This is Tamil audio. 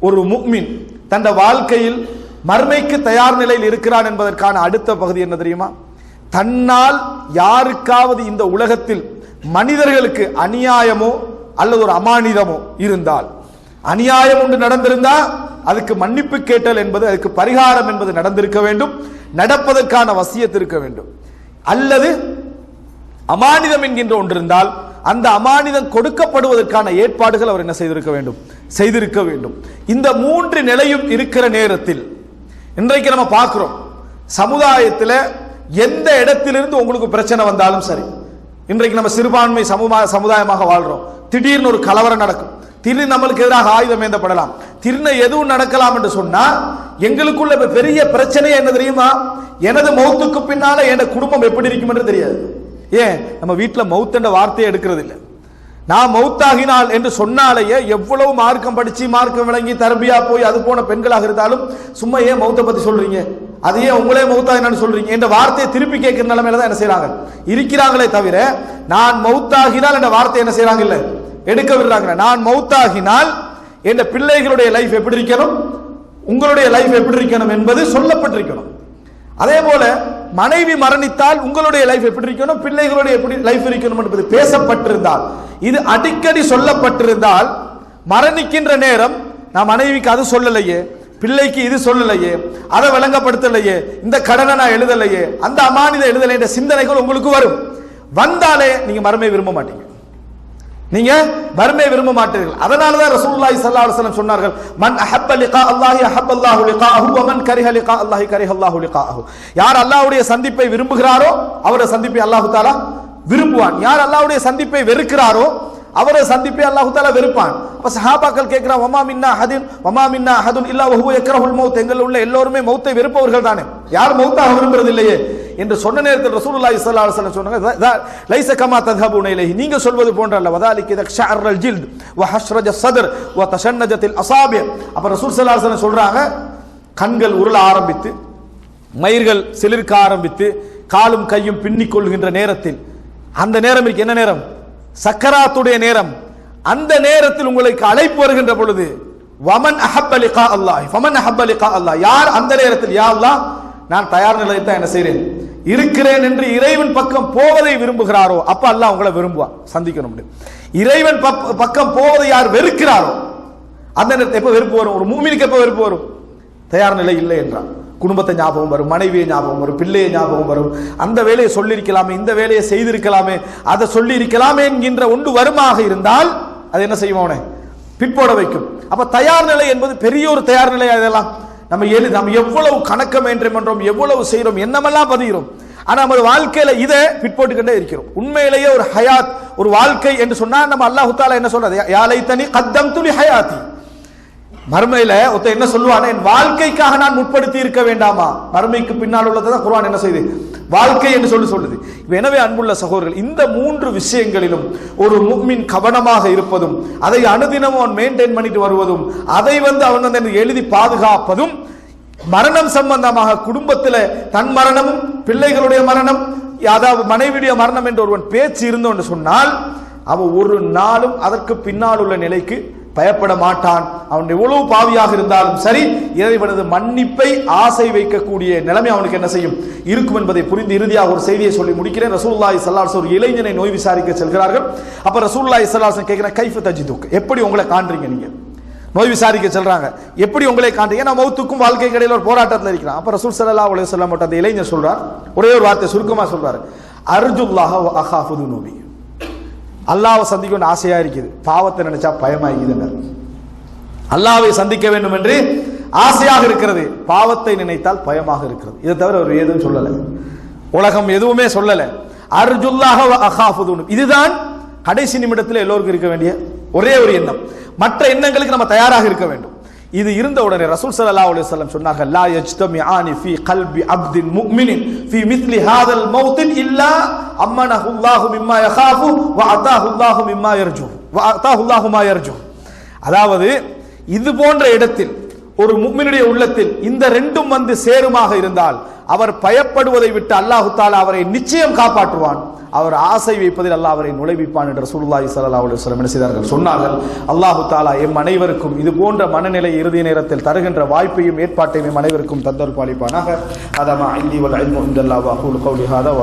ஒரு முக்மின் தன் வாழ்க்கையில் மர்மைக்கு தயார் நிலையில் இருக்கிறான் என்பதற்கான அடுத்த பகுதி என்ன தெரியுமா? தன்னால் யாருக்காவது இந்த உலகத்தில் மனிதர்களுக்கு அநியாயமோ அல்லது ஒரு அமானிதமோ இருந்தால் அநியாயம் ஒன்று நடந்திருந்தால் அதுக்கு மன்னிப்பு கேட்டல் என்பது அதுக்கு பரிகாரம் என்பது நடந்திருக்க வேண்டும் நடப்பதற்கான வசியத்திருக்க வேண்டும். அல்லது அமானிதம் என்கின்ற ஒன்று இருந்தால் அந்த அமானிதம் கொடுக்கப்படுவதற்கான ஏற்பாடுகள் அவர் என்ன செய்திருக்க வேண்டும்? செய்திருக்க வேண்டும். இந்த மூன்று நிலையும் இருக்கிற நேரத்தில் இன்றைக்கு நம்ம பார்க்கிறோம் சமுதாயத்தில் எந்த இடத்திலிருந்து உங்களுக்கு பிரச்சனை வந்தாலும் சரி இன்றைக்கு நம்ம சிறுபான்மை சமூக சமுதாயமாக வாழ்றோம். திடீர்னு ஒரு கலவரம் நடக்கும். திடீர்னு நம்மளுக்கு எதிராக ஆயுதம் ஏந்தப்படலாம். திடீர்னு எதுவும் நடக்கலாம் என்று சொன்னா எங்களுக்குள்ள பெரிய பிரச்சனை என்ன தெரியுமா? எனது மௌத்துக்கு பின்னால என் குடும்பம் எப்படி இருக்கும் என்று தெரியாது. ஏன்? நம்ம வீட்டில் மவுத் என்ற வார்த்தையை எடுக்கிறது இல்லை நான் மௌத்தாகினால் என்று சொன்னாலேயே எவ்வளவு மார்க்கம் படித்து மார்க்கம் விளங்கி தரபியா போய் அது போன பெண்களாக இருந்தாலும் சும்மா ஏன் மௌத்தை பற்றி சொல்றீங்க? அதையே உங்களே மௌத்தாகினான்னு சொல்றீங்க? என்ற வார்த்தையை திருப்பி கேட்கிற நிலைமையில தான் என்ன செய்கிறாங்க இருக்கிறாங்களே தவிர நான் மௌத்தாகினால் என்ற வார்த்தை என்ன செய்றாங்க? இல்லை எடுக்க விடுறாங்க. நான் மௌத்தாகினால் என் பிள்ளைகளுடைய லைஃப் எப்படி இருக்கணும்? உங்களுடைய லைஃப் எப்படி இருக்கணும் என்பது சொல்லப்பட்டிருக்கணும். அதே போல மனைவி மரணித்தால் உங்களுடைய லைஃப் எப்படி இருக்கணும்? பிள்ளைகளுடைய எப்படி லைஃப் இருக்கணும் என்பது பேசப்பட்டிருந்தால் இது அடிக்கடி சொல்லப்பட்டிருந்தால் மரணிக்கின்ற நேரம் நான் மனைவிக்கு அது சொல்லலையே பிள்ளைக்கு இது சொல்லலையே அதை விளங்கப்படுத்தலையே இந்த கடனை நான் எழுதலையே அந்த அமானித எழுதலை என்ற சிந்தனைகள் உங்களுக்கு வரும். வந்தாலே நீங்க மரமே விரும்ப மாட்டீங்க. நீங்க வறுமை விரும்ப மாட்டீர்கள். அதனால தான் ரசூலுல்லாஹி ஸல்லல்லாஹு அலைஹி வஸல்லம் சொன்னார்கள் மன் அஹப்ப லிகா அல்லாஹி அஹப்ப அல்லாஹு லிகாஹு வ மன் கரிஹ லிகா அல்லாஹி கரிஹ அல்லாஹு லிகாஹு யார் அல்லாஹ்வுடைய சந்திப்பை விரும்புகிறாரோ அவருடைய சந்திப்பை அல்லாஹ் தஆலா விரும்புவான். யார் அல்லாஹ்வுடைய சந்திப்பை வெறுக்கிறாரோ அவரை சந்திப்பை அல்லாஹு தாலா வெறுப்பான். அப்ப சஹாபாக்கள் கேட்கிறான் ஒமா மின்னா ஹதின் ஒமா மின்னா ஹதுன் இல்லா வஹுவ யக்ரஹுல் மௌத். எங்கள் உள்ள எல்லோருமே மௌத்தை வெறுப்பவர்கள் தானே. யார் மௌத்தாக விரும்புறது இல்லையே என்று சொன்ன நேரத்தில் ரசூலுல்லாஹி ஸல்லல்லாஹு அலைஹி வஸல்லம் சொன்னாங்க லைஸ கமா ததஹபுன இலைஹி நீங்க சொல்வது போன்ற அல்ல வதாலிக இத ஷஅர்ல் ஜில்த் வ ஹஷ்ரஜ சத்ர் வ தஷன்னஜத்தில் அசாபி அப்ப ரசூல் ஸல்லல்லாஹு அலைஹி சொல்றாங்க கண்கள் உருள ஆரம்பித்து மயிர்கள் சிலிர்க்க ஆரம்பித்து காலும் கையும் பின்னிக் கொள்கின்ற நேரத்தில். அந்த நேரம் இருக்கு என்ன நேரம்? சக்கராத்துடைய நேரம். அந்த நேரத்தில் உங்களுக்கு அழைப்பு வருகின்ற பொழுது வமன் அஹப்பலிகா அல்லாஹ் வமன் அஹப்பலிகா அல்லாஹ் யார் அந்த நேரத்தில்? யா அல்லாஹ். நான் தயார் நிலையில் தான் என்ன செய்கிறேன் இருக்கிறேன் என்று இறைவன் பக்கம் போவதை விரும்புகிறாரோ அப்ப அல்ல உங்களை விரும்புவான் சந்திக்கணும் இறைவன் பக்கம் போவதை யார் வெறுக்கிறாரோ அந்த நேரத்தை எப்போ வெறுப்பு வரும்? ஒரு மூமினுக்கு எப்போ வெறுப்பு வரும்? தயார் நிலை இல்லை என்றான். குடும்பத்தை ஞாபகம் வரும் மனைவியை ஞாபகம் வரும் பிள்ளையை ஞாபகம் வரும். அந்த வேலையை சொல்லியிருக்கலாமே இந்த வேலையை செய்திருக்கலாமே அதை சொல்லி இருக்கலாமே என்கின்ற ஒன்று வருமாக இருந்தால் அது என்ன செய்வோனே அவனை? பிற்போட வைக்கும். அப்ப தயார் நிலை என்பது பெரிய ஒரு தயார் நிலை அதெல்லாம் நம்ம எழு நம்ம எவ்வளவு கணக்கம் என்று பண்றோம் எவ்வளவு செய்கிறோம் என்னமெல்லாம் பதிகிறோம். ஆனால் நம்ம வாழ்க்கையில் இதை பிற்போட்டுக்கிட்டே இருக்கிறோம். உண்மையிலேயே ஒரு ஹயாத் ஒரு வாழ்க்கை என்று சொன்னால் நம்ம அல்லாஹு தாலா என்ன சொல்றது யாலை தனி கத்தம் துளி ஹயாத்தி. மறுமையில ஒருத்தன் என்ன சொல்லுவான் என் வாழ்க்கைக்காக நான் முற்படுத்தி இருக்க வேண்டாமா? மறுமைக்கு பின்னால் உள்ளதான் குர்ஆன் என்ன செய்யுது வாழ்க்கை என்று சொல்லி சொல்லுது. எனவே அன்புள்ள சகோதரர்கள் இந்த மூன்று விஷயங்களிலும் ஒரு முக்மின் கவனமாக இருப்பதும் அதை அனுதினமும் அவன் மெயின்டைன் பண்ணிட்டு வருவதும் அதை வந்து அவன் வந்து எனக்கு எழுதி பாதுகாப்பதும் மரணம் சம்பந்தமாக குடும்பத்தில் தன் மரணமும் பிள்ளைகளுடைய மரணம் அதாவது மனைவியுடைய மரணம் என்று ஒருவன் பேச்சு இருந்தோன்னு சொன்னால் அவன் ஒரு நாளும் அதற்கு பின்னால் உள்ள நிலைக்கு பயப்பட மாட்டான் அவன் எவ்வளவு பாவியாக இருந்தாலும் சரி இறைவனது மன்னிப்பை ஆசை வைக்கக்கூடிய நிலைமை அவனுக்கு என்ன செய்யும்? இருக்கும் என்பதை புரிந்து இறுதியாக ஒரு செய்தியை சொல்லி முடிக்கிறேன். ரசூல்லாய் சல்லாஸ் ஒரு இளைஞனை நோய் விசாரிக்க செல்கிறார்கள். அப்ப ரசூல்லாய் சல்லாஸ் கேட்கிற கேட்கிறேன் கைஃப தஜிதுக்? எப்படி உங்களை காண்றீங்க நீங்க? நோய் விசாரிக்க செல்றாங்க. எப்படி உங்களை காண்றீங்க? நான் மௌத்துக்கும் வாழ்க்கை கடையில் ஒரு போராட்டத்தில் இருக்கிறான். அப்ப ரசூல் சல்லா உலக சொல்ல மட்டும் அந்த இளைஞர் சொல்றார். ஒரே ஒரு வார்த்தை சுருக்கமா சொல்றாரு. அர்ஜுல்லாஹ அஹாஃபுது நோபி அல்லாவை சந்திக்கணும்னு ஆசையா இருக்குது. பாவத்தை நினைச்சா பயமாயிருக்குதுங்க அல்லாவை சந்திக்க வேண்டும் என்று ஆசையாக இருக்கிறது. பாவத்தை நினைத்தால் பயமாக இருக்கிறது. இதை தவிர அவர் எதுவும் சொல்லலை. உலகம் எதுவுமே சொல்லலை. அர்ஜுல்லாஹ வ இதுதான் கடைசி நிமிடத்தில் எல்லோருக்கும் இருக்க வேண்டிய ஒரே ஒரு எண்ணம். மற்ற எண்ணங்களுக்கு நம்ம தயாராக இருக்க வேண்டும். இது இருந்த உடனே ரசூல் சல்லா அலி சொல்லம் சொன்னார்கள் லா யஜ்தமிஆனி ஃபி கல்பி அப்தின் முக்மினின் ஃபி மித்லி ஹாதல் மௌத்தின் இல்லா அம்மன ஹுல்லாஹு மிம்மா யஹாஃபு வ அதாஹு ஹுல்லாஹு மிம்மா யர்ஜு வ அதாஹு அல்லாஹு மா யர்ஜு அதாவது இது போன்ற இடத்தில் ஒரு முக்மினுடைய உள்ளத்தில் இந்த ரெண்டும் வந்து சேருமாக இருந்தால் அவர் பயப்படுவதை விட்டு அல்லாஹு தாலா அவரை நிச்சயம் காப்பாற்றுவான். அவர் ஆசை வைப்பதில் அல்லாஹ் அவரை நுழைவிப்பான் என்று ரசூலுல்லாஹி ஸல்லல்லாஹு அலைஹி என்ன செய்தார்கள்? சொன்னார்கள். அல்லாஹு தாலா எம் அனைவருக்கும் இது போன்ற மனநிலை இறுதி நேரத்தில் தருகின்ற வாய்ப்பையும் ஏற்பாட்டையும் எம் அனைவருக்கும் தந்தர் அதமா இந்தி வல் இல்மு அல்லாஹ் கௌலி ஹாதா